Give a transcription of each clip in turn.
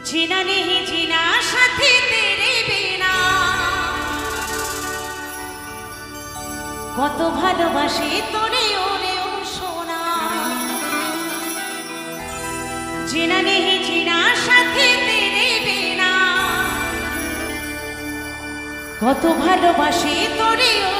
जीना नहीं जीना साथी तेरे বিনা কত ভালোবাসি তোরে ওরেও সোনা জিনা নেহি জিনা সাথে তেরে বিনা কত ভালোবাসি তোরে ওরেও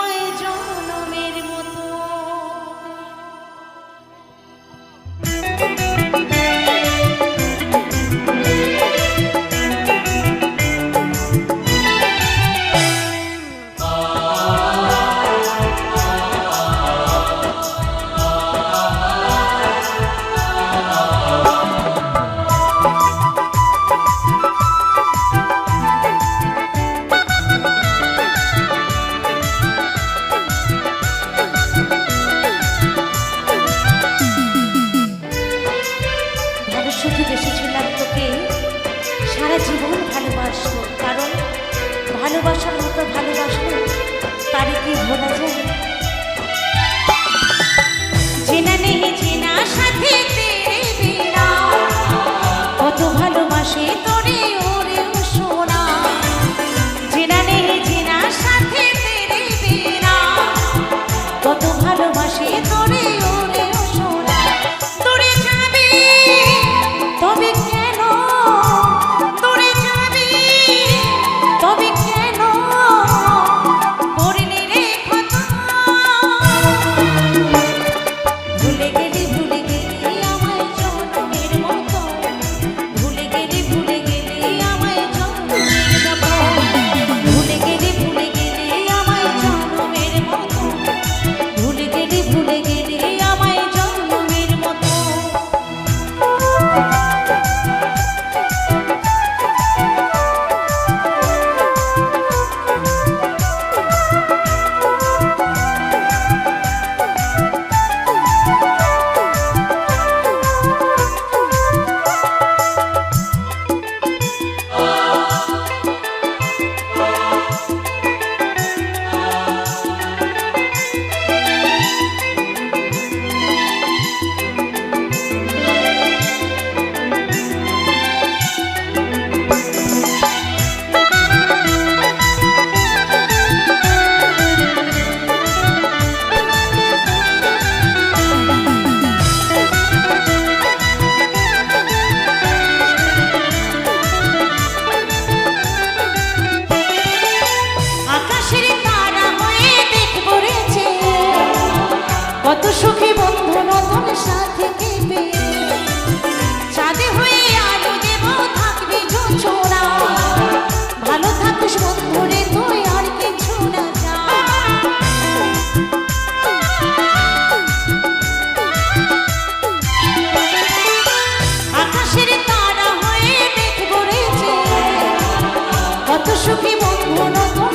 সুখী বন্ধু নতুন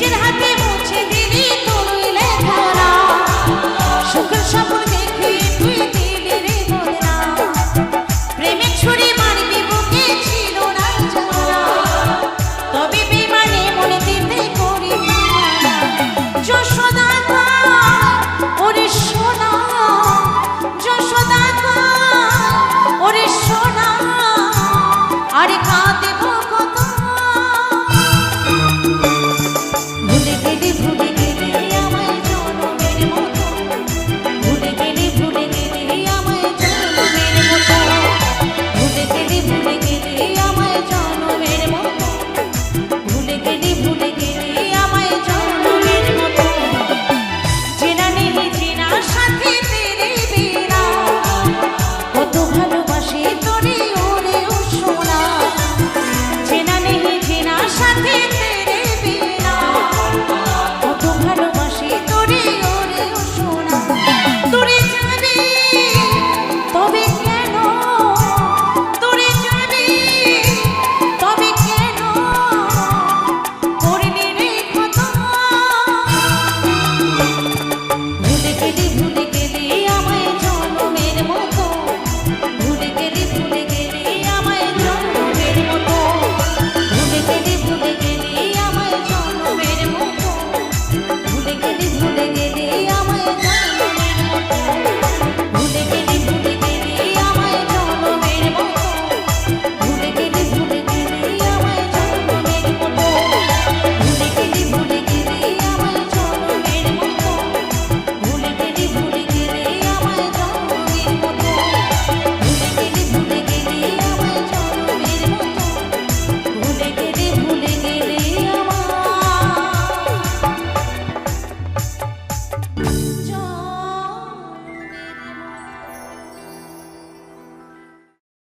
নিজের হাতে